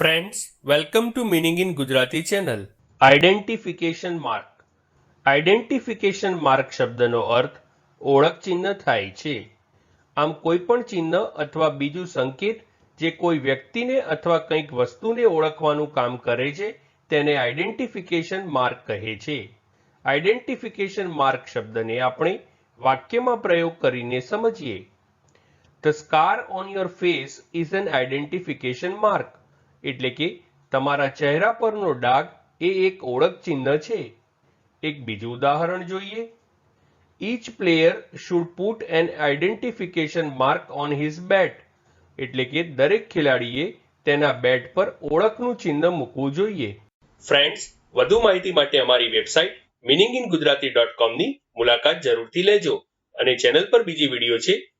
Friends welcome to meaning in Gujarati channel identification mark identification mark શબ્દનો અર્થ ઓળખ ચિહ્ન થાય છે. આમ કોઈ પણ ચિહ્ન અથવા બીજું સંકેત જે કોઈ વ્યક્તિને અથવા કંઈક વસ્તુને ઓળખવાનું કામ કરે છે, તેને આઈડેન્ટિફિકેશન માર્ક કહે છે. આઈડેન્ટિફિકેશન માર્ક શબ્દને આપણે વાક્યમાં પ્રયોગ કરીને સમજીએ. The scar on your face is an identification mark એટલે કે તમારા ચહેરા પરનો ડાઘ એ એક ઓળખ ચિહ્ન છે. એક બીજું ઉદાહરણ જોઈએ. Each player should put an identification mark on his bat એટલે કે દરેક ખેલાડીએ તેના બેટ પર ઓળખનું ચિહ્ન મૂકવું જોઈએ. ફ્રેન્ડ્સ વધુ માહિતી માટે અમારી વેબસાઇટ ડોટ કોમની મુલાકાત જરૂરથી લેજો અને ચેનલ પર બીજી વીડિયો છે